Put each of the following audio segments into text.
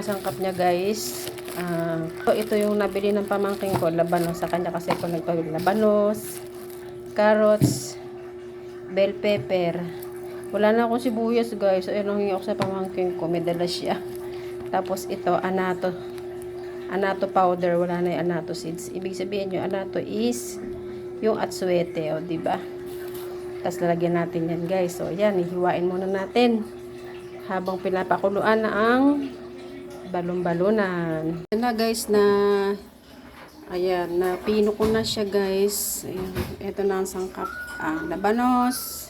Sangkap niya guys. Ah, so ito yung nabili ng pamangking ko, labanos sa kanya kasi ko nagpawil labanos, carrots, bell pepper. Wala na akong sibuyas guys. So ang hingi ako sa pamangking ko, may dala siya. Tapos ito, anato. Anato powder, wala na yung anato seeds. Ibig sabihin yung anato is yung atsuete, o di ba? Tapos lalagyan natin yan guys. So yan, hihiwain muna natin habang pinapakuluan na ang balon-balonan. Yan na guys na ayan, na pino ko na siya guys. Ayan, ito na ang sangkap. Ah, labanos,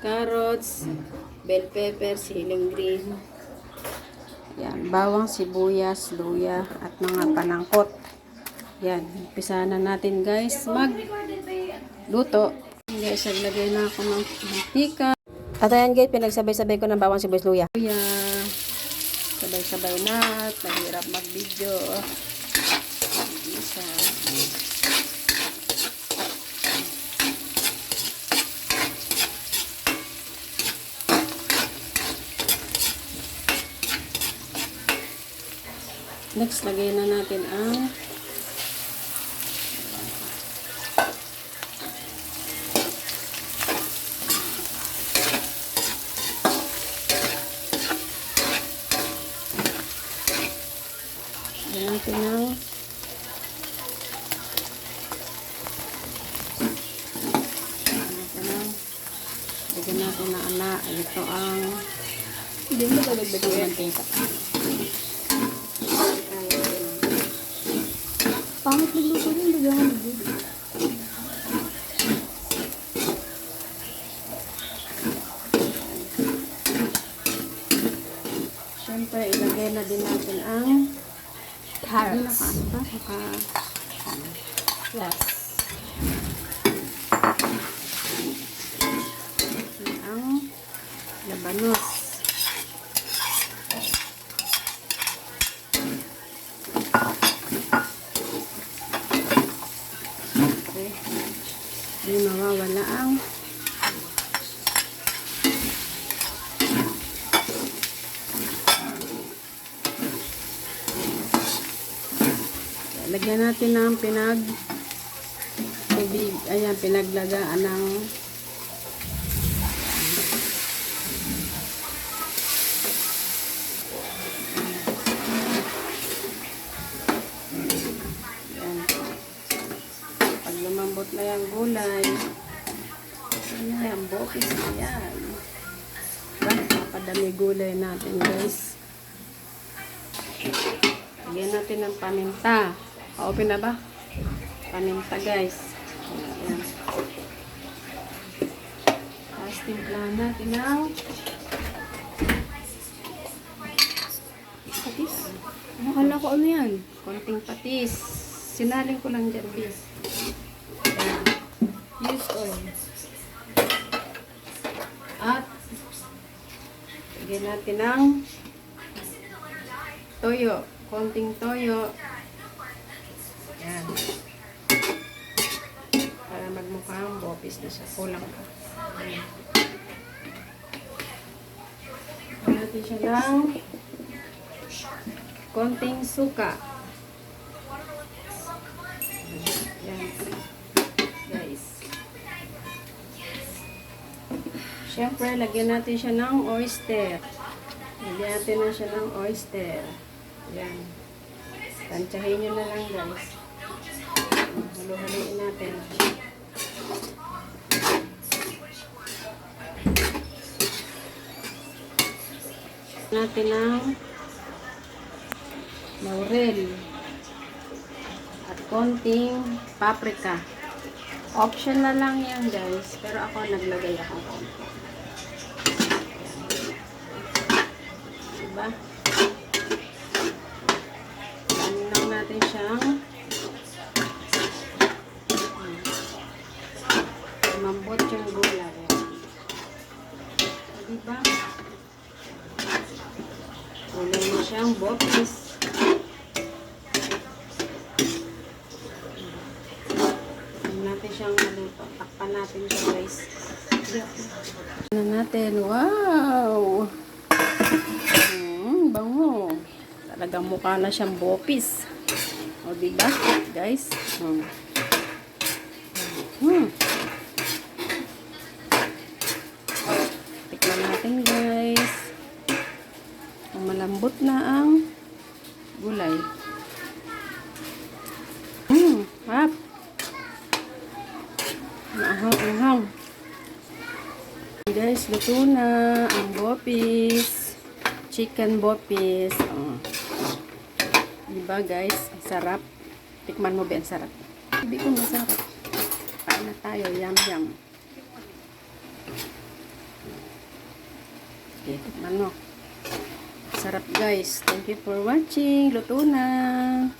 carrots, bell pepper, siling green. Yan, bawang, sibuyas, luya, at mga panangkot. Yan, umpisa na natin guys mag luto. Guys, naglagay na ako ng mantika. At ayan guys, pinagsabay-sabay ko ng bawang, sibuyas, luya. Luya. Sabay-sabay na. at Mahirap mag-video. Isa. Next, lagay na natin ang natin ang lagyan natin lagyan na ana. Ito ang hindi mo talagdag yung mantika. Pangit magluto rin, bigyan mo magluto. Siyempre, ilagay na din natin ang Carrots. Yes. Ang labanos. Okay. Hindi mawawala ang Lagyan natin ng pinag tubig. Ayan, pinaglagaan ng lumambot na yung gulay, ayan, yan, bokis na yan. Napadami gulay natin, guys. Lagyan natin ng paminta. Open na ba? Paminta guys. Ayan. Tapos timplahan natin ng patis. Akala ko ano yan? Konting patis. Sinaling ko lang dyan, bis. Use oil. At lagyan natin ng toyo. Konting toyo. Ayan. Para magmukhang bopis na siya. Kulang pa. Ayan. Natin siya ng konting suka. Ayan. Guys. Siyempre, lagyan natin siya ng oyster. Lagyan natin na siya ng oyster. Ayan. Tansyahin nyo na lang guys. Halo-haloin natin. Natin ng laurel at konting paprika. Optional lang yan guys, pero ako naglagay ako konti. Diba? Ano lang natin siyang mambot yung gulay. Diba? Gulay mo siyang bopis. Huwag natin siyang maluto. Takpan natin siya guys. Ano natin? Wow! Mm, bango. Talagang mukha na siyang bopis. O, diba, guys? Hmm. Tikman natin, guys. Ang malambot na ang gulay. Hmm, hap. Mahang-ahang. Guys, luto na ang bopis. Chicken bopis. Oh. Diba guys? Ang sarap. Tikman mo ba ang sarap? Hindi ko masarap. Na tayo. Yum, yum. Okay, tikman mo. Sarap guys. Thank you for watching. Luto na.